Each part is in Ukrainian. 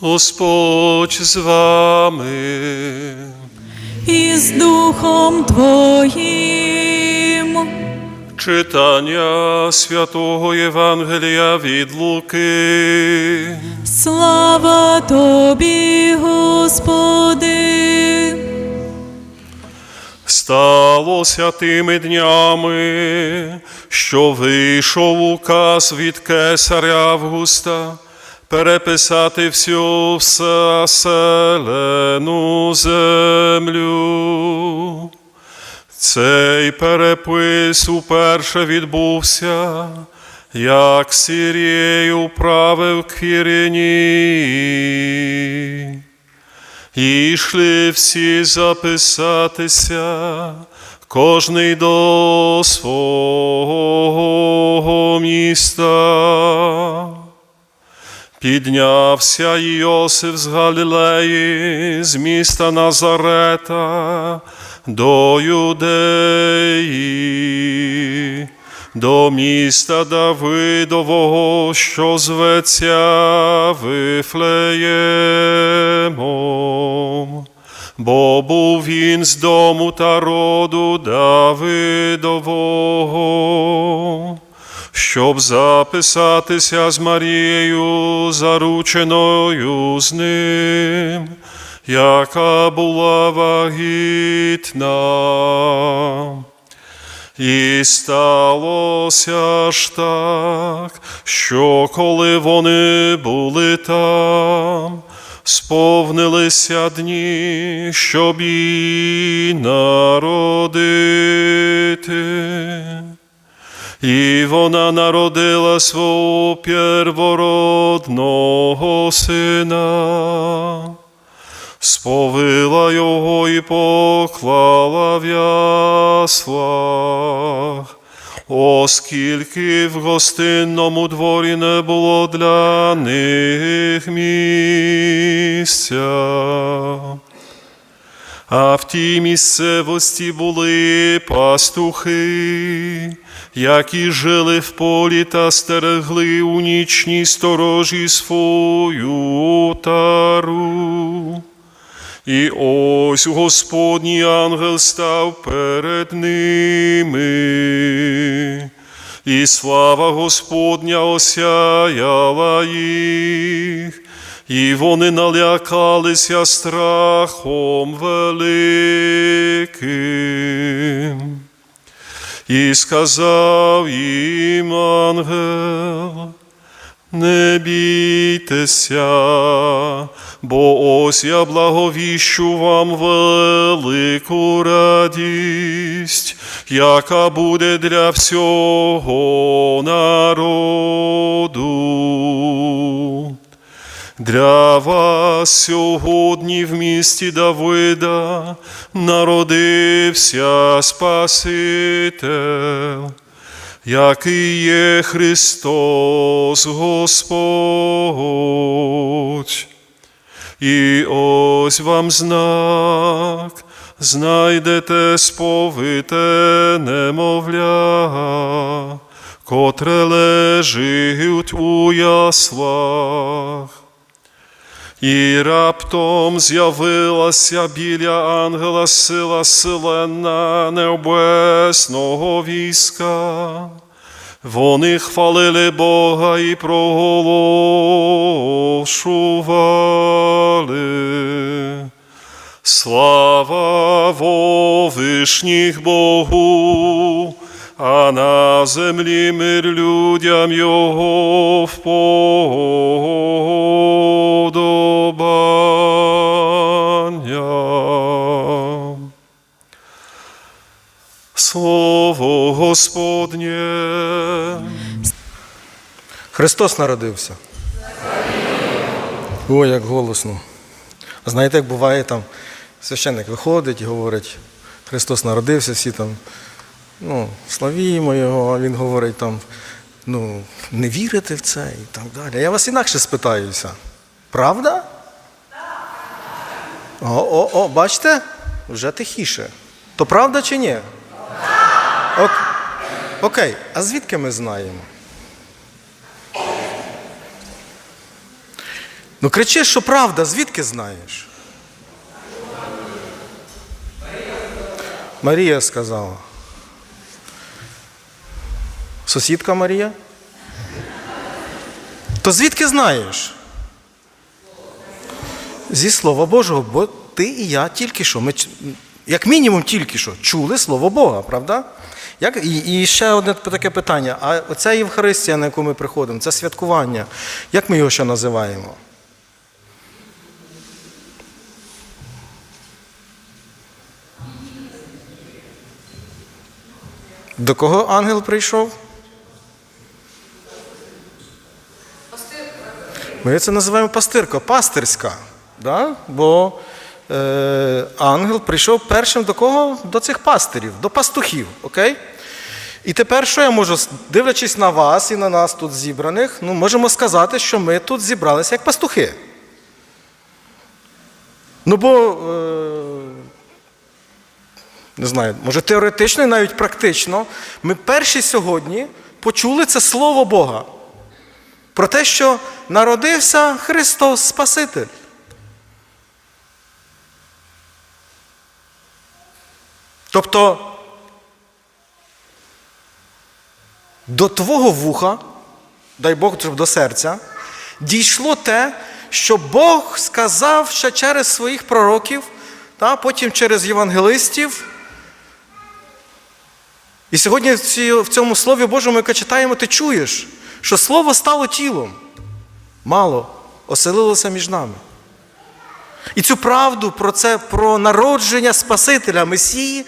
Господь з вами. і з Духом Твоїм. Читання святого Євангелія від Луки. Слава Тобі, Господи. Сталося тими днями, що вийшов указ від кесаря Августа переписати всю вселену землю. Цей перепис уперше відбувся, як Сирією правив Квіріній. І йшли всі записатися, кожний до свого міста. Піднявся Йосиф з Галілеї, з міста Назарета до Юдеї, до міста Давидового, що зветься Вифлеємом. Бо був він з дому та роду Давидового, щоб записатися з Марією, зарученою з ним, яка була вагітна. І сталося ж так, що коли вони були там, сповнилися дні, щоб і народити. І вона народила свого первородного сина, сповила його і поклала в яслах, оскільки в гостинному дворі не було для них місця. А в тій місцевості були пастухи, які жили в полі та стерегли у нічній сторожі свою отару. І ось Господній ангел став перед ними, і слава Господня осяяла їх, і вони налякалися страхом великим. І сказав їм ангел, не бійтеся, бо ось я благовіщу вам велику радість, яка буде для всього народу. Для вас сьогодні в місті Давида народився Спаситель, який є Христос Господь. І ось вам знак, знайдете сповите немовля, котре лежить у яслах. І раптом з'явилася біля ангела сила силена небесного війська. Вони хвалили Бога і проголошували. Слава во вишніх Богу, а на землі мир людям Його вподобання. Господнє. Христос народився. Ой, як голосно. Знаєте, як буває там, священник виходить і говорить, Христос народився, всі там, ну, славімо Його, а Він говорить там, ну, не вірите в це і так далі. Я вас інакше спитаюся. Правда? О, о, о, бачите? Вже тихіше. То правда чи ні? Ок... Окей, а звідки ми знаємо? Ну кричи, що правда, звідки знаєш? Марія сказала. Сусідка Марія? То звідки знаєш? Зі Слова Божого, бо ти і я тільки що. Ми, як мінімум, тільки що чули Слово Бога, правда? Як, і, і ще одне таке питання. А оця Євхаристія, на яку ми приходимо, це святкування. Як ми його ще називаємо? До кого ангел прийшов? Ми це називаємо пастирка, пастирська. Да? Бо ангел прийшов першим до кого? До цих пастирів, до пастухів. Окей? І тепер, що я можу, дивлячись на вас і на нас тут зібраних, ну, можемо сказати, що ми тут зібралися як пастухи. Ну бо, е, не знаю, може теоретично і навіть практично, ми перші сьогодні почули це Слово Бога про те, що народився Христос Спаситель. Тобто до твого вуха, дай Бог, до серця, дійшло те, що Бог сказав ще через своїх пророків, та, потім через євангелистів. І сьогодні в цьому Слові Божому, яке читаємо, ти чуєш, що Слово стало тілом. Мало оселилося між нами. І цю правду про це, про народження Спасителя Месії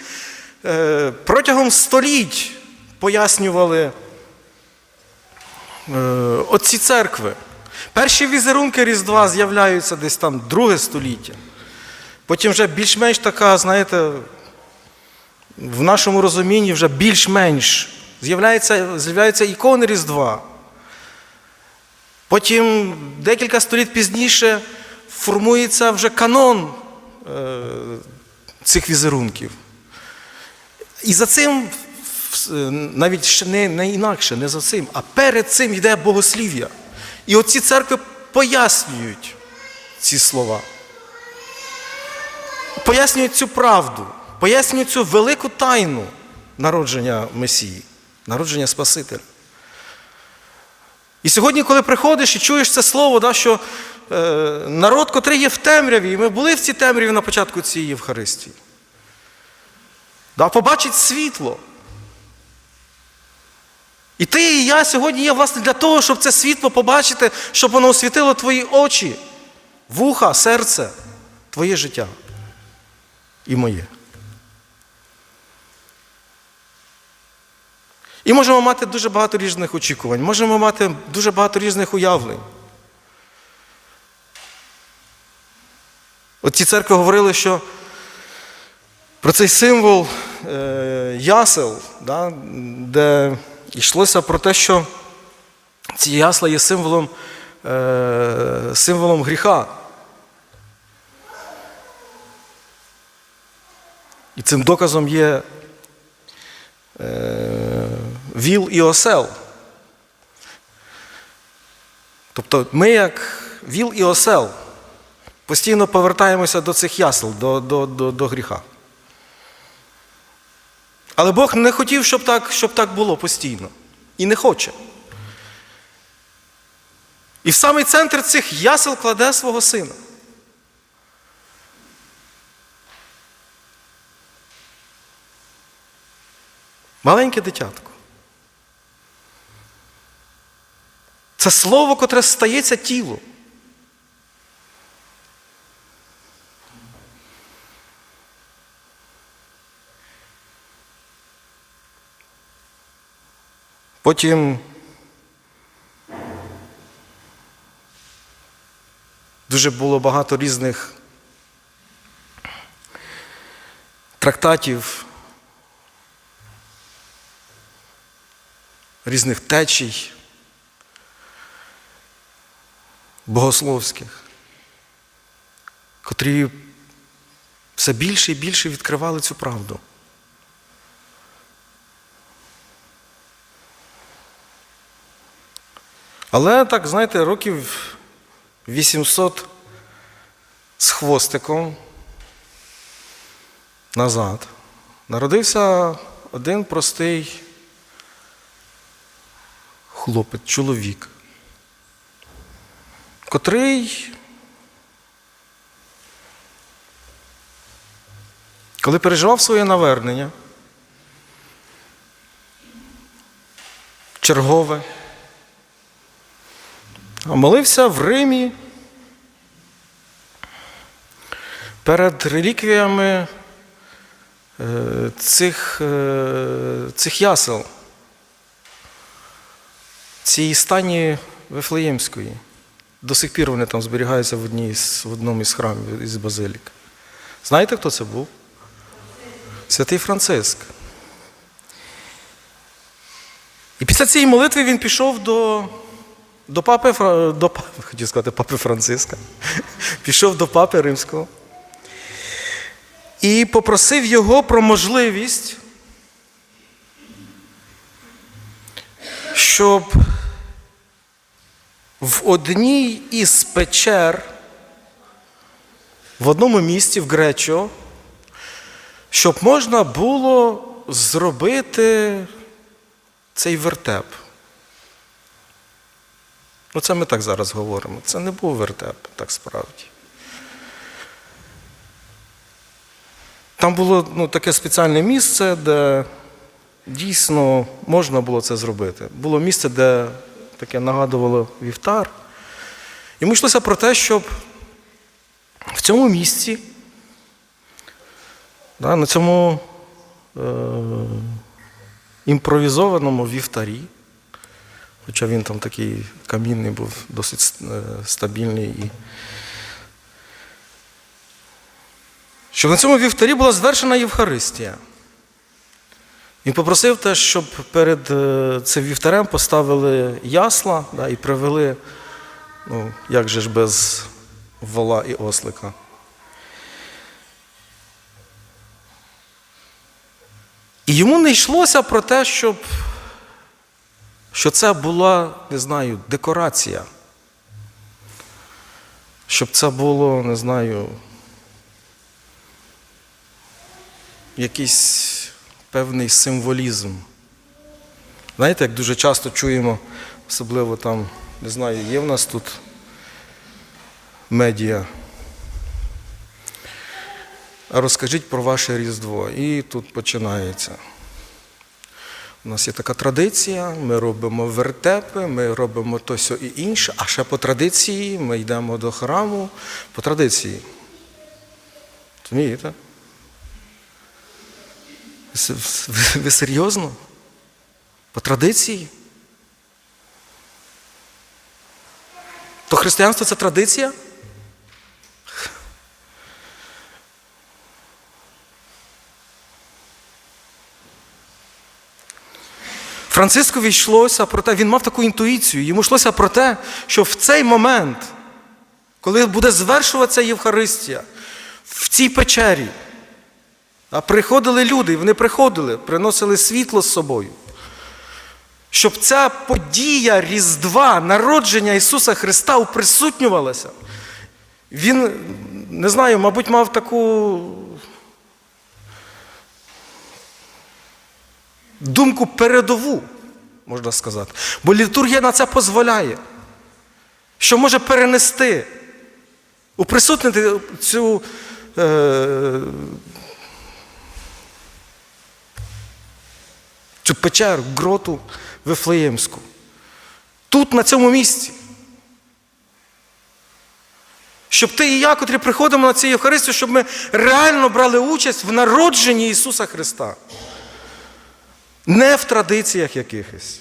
е, протягом століть пояснювали е, отці церкви. Перші візерунки Різдва з'являються десь там друге століття. Потім вже більш-менш така, знаєте, в нашому розумінні вже більш-менш з'являються, з'являються ікони Різдва. Потім декілька століть пізніше формується вже канон е, цих візерунків. І за цим, навіть ще не, не інакше, не за цим, а перед цим йде богослів'я. І оці церкви пояснюють ці слова. Пояснюють цю правду, пояснюють цю велику тайну народження Месії, народження Спасителя. І сьогодні, коли приходиш і чуєш це слово, да, що народ, котрий є в темряві, і ми були в цій темряві на початку цієї Євхаристії, да, побачить світло. І ти і я сьогодні є власне для того, щоб це світло побачити, щоб воно освітило твої очі, вуха, серце, твоє життя і моє. І можемо мати дуже багато різних очікувань, можемо мати дуже багато різних уявлень. От ці церкви говорили, що про цей символ е, ясел, да, де йшлося про те, що ці ясла є символом, е, символом гріха. І цим доказом є е, віл і осел. Тобто ми, як віл і осел, постійно повертаємося до цих ясел, до, до, до, до гріха. Але Бог не хотів, щоб так, щоб так було постійно. І не хоче. І в самий центр цих ясел кладе свого сина. Маленьке дитятко. Це слово, котре стається тілом. Потім дуже було багато різних трактатів, різних течій богословських, котрі все більше і більше відкривали цю правду. Але так, знаєте, років 800 з хвостиком назад народився один простий хлопець, чоловік, котрий, коли переживав своє навернення, чергове, молився в Римі перед реліквіями е, цих, е, цих ясел, цієї стані Вифлеємської. До сих пір вони там зберігаються в, одній в одному із храмів із базилік. Знаєте, хто це був? Святий Франциск. І після цієї молитви він пішов до, до папи, до, хотів сказати, папи Франциска. Пішов до папи римського і попросив його про можливість, щоб в одній із печер в одному місті в Гречо, щоб можна було зробити цей вертеп. Ну, це ми так зараз говоримо. Це не був вертеп, так справді. Там було ну, таке спеціальне місце, де дійсно можна було це зробити. Було місце, де таке нагадувало вівтар. Йому йшлося про те, щоб в цьому місці, да, на цьому е, імпровізованому вівтарі, хоча він там такий камінний був, досить е, стабільний і щоб на цьому вівтарі була звершена Євхаристія. Він попросив теж, щоб перед е, цим вівтарем поставили ясла да, і привели, ну, як же ж без вола і ослика. І йому не йшлося про те, щоб що це була, не знаю, декорація. Щоб це було, не знаю, якийсь певний символізм. Знаєте, як дуже часто чуємо, особливо там, не знаю, є в нас тут медіа. Розкажіть про ваше Різдво. І тут починається. У нас є така традиція, ми робимо вертепи, ми робимо то сьо і інше, а ще по традиції ми йдемо до храму по традиції. Розумієте? Ви, серйозно? По традиції? То християнство це традиція? Францискові йшлося про те, він мав таку інтуїцію, йому йшлося про те, що в цей момент, коли буде звершуватися Євхаристія, в цій печері, а приходили люди, і вони приходили, приносили світло з собою. Щоб ця подія Різдва, народження Ісуса Христа уприсутнювалася. Він, не знаю, мабуть, мав таку думку передову, можна сказати. Бо літургія на це дозволяє, що може перенести, уприсутнити цю. Е, цю печеру, гроту Вифлеємську. Тут, на цьому місці. Щоб ти і я, котрі приходимо на цю Євхаристію, щоб ми реально брали участь в народженні Ісуса Христа. Не в традиціях якихось.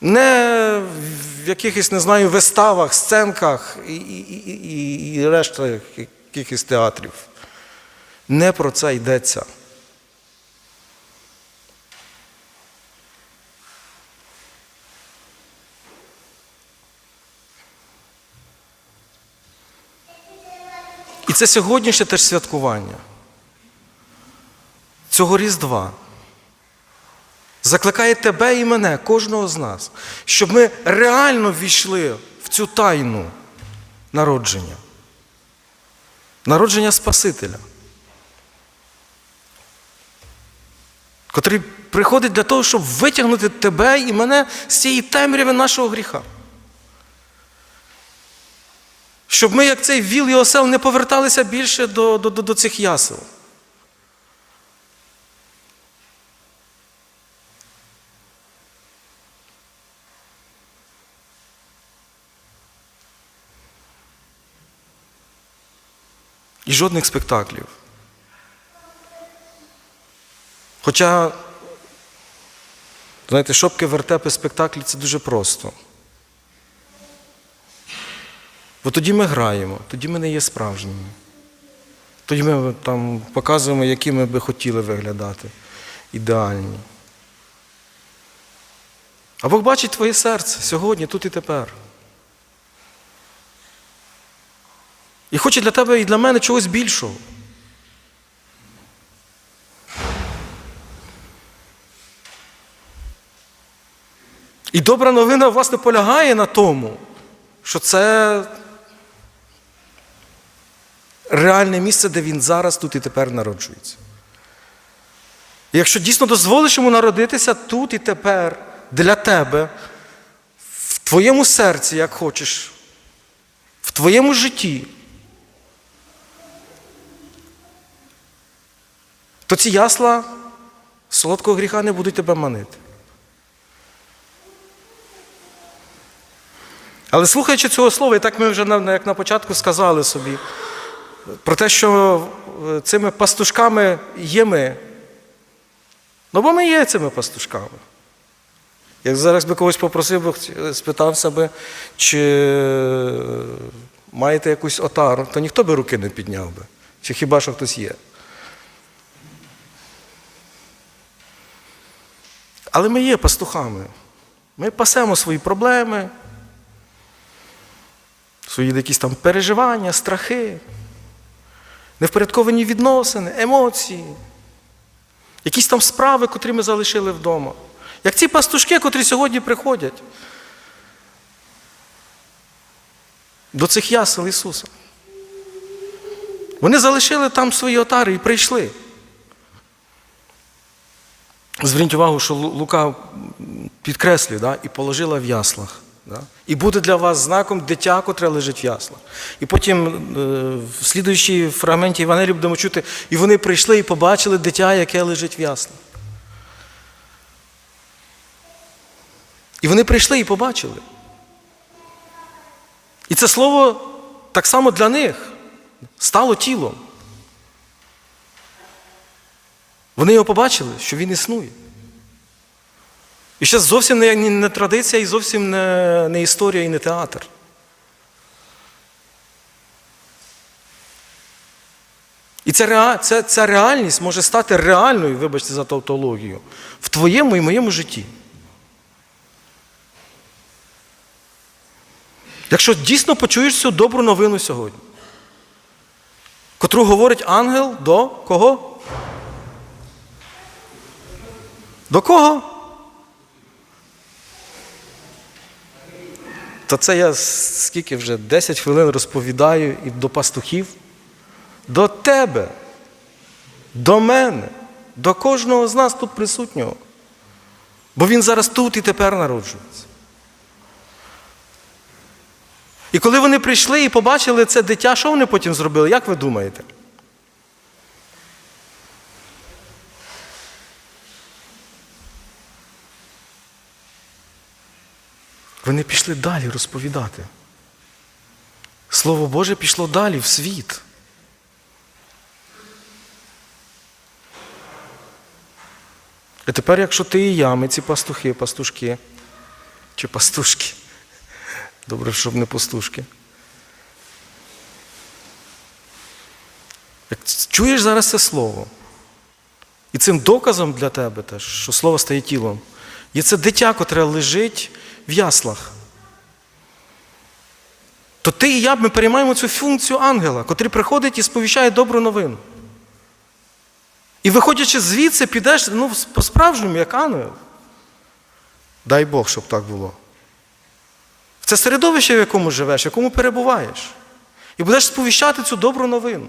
Не в якихось, не знаю, виставах, сценках і, і, і, і, решта якихось театрів. Не про це йдеться. І це сьогоднішнє теж святкування цього Різдва. закликає тебе і мене, кожного з нас, щоб ми реально ввійшли в цю тайну народження. Народження Спасителя, котрий приходить для того, щоб витягнути тебе і мене з цієї темряви нашого гріха. Щоб ми, як цей віл і осел, не поверталися більше до, до, до цих ясел. І жодних спектаклів. Хоча, знаєте, шопки, вертепи, спектаклі це дуже просто. Бо тоді ми граємо, тоді ми не є справжніми. Тоді ми там показуємо, які ми би хотіли виглядати, ідеальні. А Бог бачить твоє серце сьогодні, тут і тепер. І хоче для тебе і для мене чогось більшого. І добра новина, власне, полягає на тому, що це реальне місце, де він зараз тут і тепер народжується. І якщо дійсно дозволиш йому народитися тут і тепер для тебе, в твоєму серці, як хочеш, в твоєму житті, то ці ясла солодкого гріха не будуть тебе манити. Але слухаючи цього слова, і так ми вже як на початку сказали собі, про те, що е, цими пастушками є ми. Ну, бо ми є цими пастушками. Як зараз би когось попросив, би, спитався би, чи маєте якусь отару, то ніхто би руки не підняв би. Чи хіба що хтось є. Але ми є пастухами. Ми пасемо свої проблеми, свої якісь там переживання, страхи, невпорядковані відносини, емоції, якісь там справи, котрі ми залишили вдома. Як ці пастушки, котрі сьогодні приходять до цих ясел Ісуса. Вони залишили там свої отари і прийшли. Зверніть увагу, що Лука підкреслює да, і положила в яслах. Да? І буде для вас знаком дитя, котре лежить в яслах. І потім е, в слідуючій фрагменті Євангелії будемо чути, і вони прийшли і побачили дитя, яке лежить в яслах. І вони прийшли і побачили. І це слово так само для них стало тілом. Вони його побачили, що він існує. І ще зовсім не, не, традиція і зовсім не, не історія і не театр. І ця, ця, ця реальність може стати реальною, вибачте за тавтологію, в твоєму і моєму житті. Якщо дійсно почуєш цю добру новину сьогодні, котру говорить ангел до кого? До кого? Та це я скільки вже 10 хвилин розповідаю і до пастухів, до тебе, до мене, до кожного з нас тут присутнього. Бо він зараз тут і тепер народжується. І коли вони прийшли і побачили це дитя, що вони потім зробили? Як ви думаєте? Вони пішли далі розповідати. Слово Боже пішло далі в світ. І тепер, якщо ти і я, ми ці пастухи, пастушки, чи пастушки, добре, щоб не пастушки. Як чуєш зараз це слово, і цим доказом для тебе теж, що слово стає тілом, є це дитя, котре лежить в яслах. То ти і я ми переймаємо цю функцію ангела, котрий приходить і сповіщає добру новину. І виходячи звідси, підеш ну, по-справжньому, як ангел. Дай Бог, щоб так було. Це середовище, в якому живеш, в якому перебуваєш. І будеш сповіщати цю добру новину.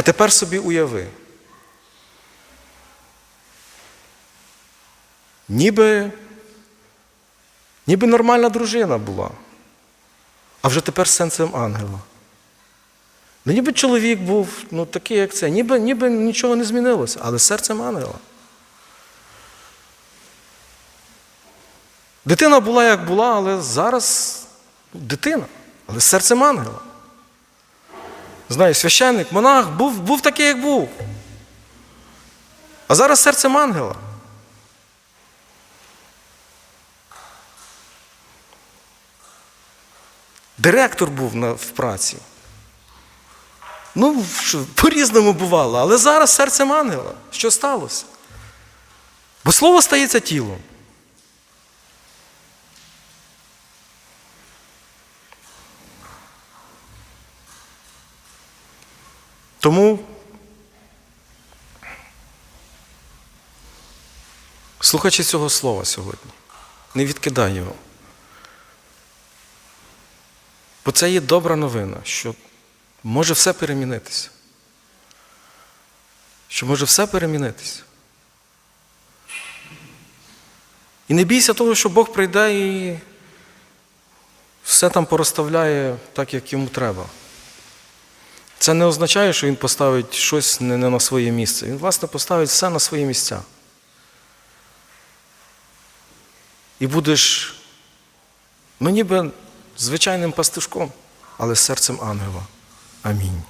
А тепер собі уяви. Ніби, ніби нормальна дружина була, а вже тепер сенсом ангела. Ну, ніби чоловік був ну, такий, як це, ніби, ніби нічого не змінилося, але серцем ангела. Дитина була як була, але зараз дитина, але серцем ангела. Знаєш, священник, монах був, був такий, як був. А зараз серцем ангела. Директор був на, в праці. Ну, по-різному бувало, але зараз серцем ангела. Що сталося? Бо слово стається тілом. Тому слухачи цього слова сьогодні, не відкидай його. Бо це є добра новина, що може все перемінитися. Що може все перемінитися. І не бійся того, що Бог прийде і все там порозставляє так, як йому треба. Це не означає, що він поставить щось не на своє місце. Він, власне, поставить все на свої місця. І будеш, ну ніби звичайним пастушком, але серцем ангела. Амінь.